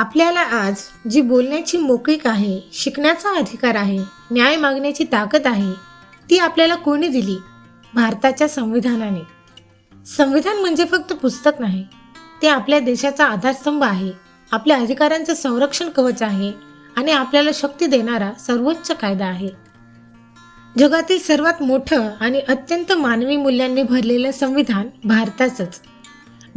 आपल्याला आज जी बोलण्याची मोकळीक आहे शिकण्याचा अधिकार आहे न्याय मागण्याची ताकद आहे ती आपल्याला कोणी दिली? भारताच्या संविधानाने. संविधान म्हणजे फक्त पुस्तक नाही ते आपल्या देशाचा आधारस्तंभ आहे आपल्या अधिकारांचं संरक्षण कवच आहे आणि आपल्याला शक्ती देणारा सर्वोच्च कायदा आहे. जगातील सर्वात मोठं आणि अत्यंत मानवी मूल्यांनी भरलेलं संविधान भारताचंच.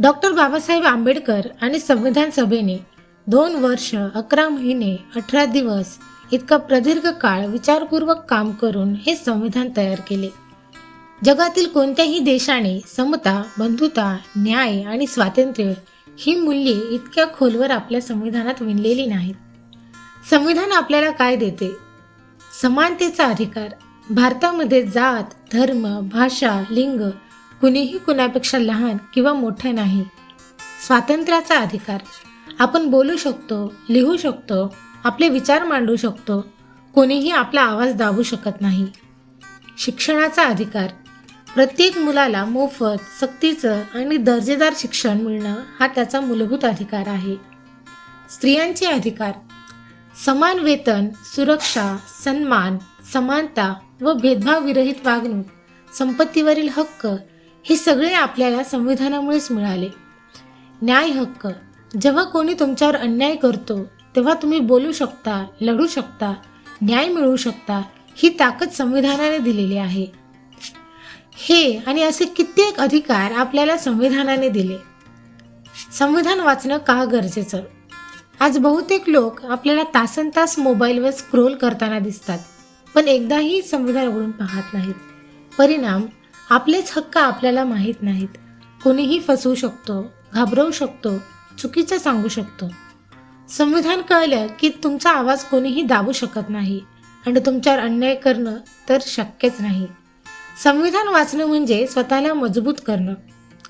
डॉक्टर बाबासाहेब आंबेडकर आणि संविधान सभेने दोन वर्ष अकरा महिने अठरा दिवस इतका प्रदीर्घ काळ विचारपूर्वक काम करून हे संविधान तयार केले. जगातील कोणत्याही देशाने समता बंधुता न्याय आणि स्वातंत्र्य ही मूल्ये इतक्या खोलवर आपल्या संविधानात विणलेली नाहीत. संविधान आपल्याला काय देते? समानतेचा अधिकार. भारतामध्ये जात धर्म भाषा लिंग कुणीही कुणापेक्षा लहान किंवा मोठं नाही. स्वातंत्र्याचा अधिकार. आपण बोलू शकतो लिहू शकतो आपले विचार मांडू शकतो. कोणीही आपला आवाज दाबू शकत नाही. शिक्षणाचा अधिकार. प्रत्येक मुलाला मोफत सक्तीचं आणि दर्जेदार शिक्षण मिळणं हा त्याचा मूलभूत अधिकार आहे. स्त्रियांचे अधिकार. समान वेतन सुरक्षा सन्मान समानता व भेदभावविरहित वागणूक संपत्तीवरील हक्क हे सगळे आपल्याला संविधानामुळेच मिळाले. न्याय हक्क जेव्हा कोणी तुमच्यावर अन्याय करतो तेव्हा तुम्ही बोलू शकता लढू शकता न्याय मिळवू शकता ही ताकद संविधानाने दिलेली आहे. हे आणि असे कित्येक अधिकार आपल्याला संविधानाने दिले. संविधान वाचणं का गरजेचं? आज बहुतेक लोक आपल्याला तासन तास मोबाईलवर स्क्रोल करताना दिसतात पण एकदाही संविधान उघडून पाहत नाहीत. परिणाम? आपलेच हक्क आपल्याला माहीत नाहीत. कोणीही फसवू शकतो घाबरवू शकतो चुकीचं सांगू शकतो. संविधान कळलं की तुमचा आवाज कोणीही दाबू शकत नाही आणि तुमच्यावर अन्याय करणं तर शक्यच नाही. संविधान वाचणं म्हणजे स्वतःला मजबूत करणं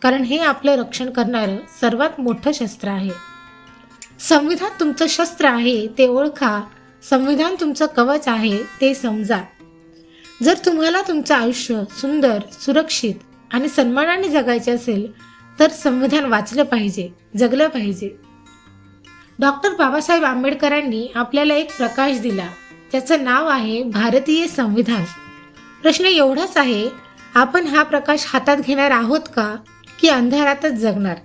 कारण हे आपलं रक्षण करणारं सर्वात मोठं शस्त्र आहे. संविधान तुमचं शस्त्र आहे ते ओळखा संविधान तुमचं कवच आहे ते समजा. जर तुम्हाला तुमचं आयुष्य सुंदर सुरक्षित आणि सन्मानाने जगायचे असेल तर संविधान वाचलं पाहिजे जगलं पाहिजे. डॉक्टर बाबासाहेब आंबेडकरांनी आपल्याला एक प्रकाश दिला. त्याचं नाव आहे भारतीय संविधान. प्रश्न एवढाच आहे आपण हा प्रकाश हातात घेणार आहोत का की अंधारातच जगणार?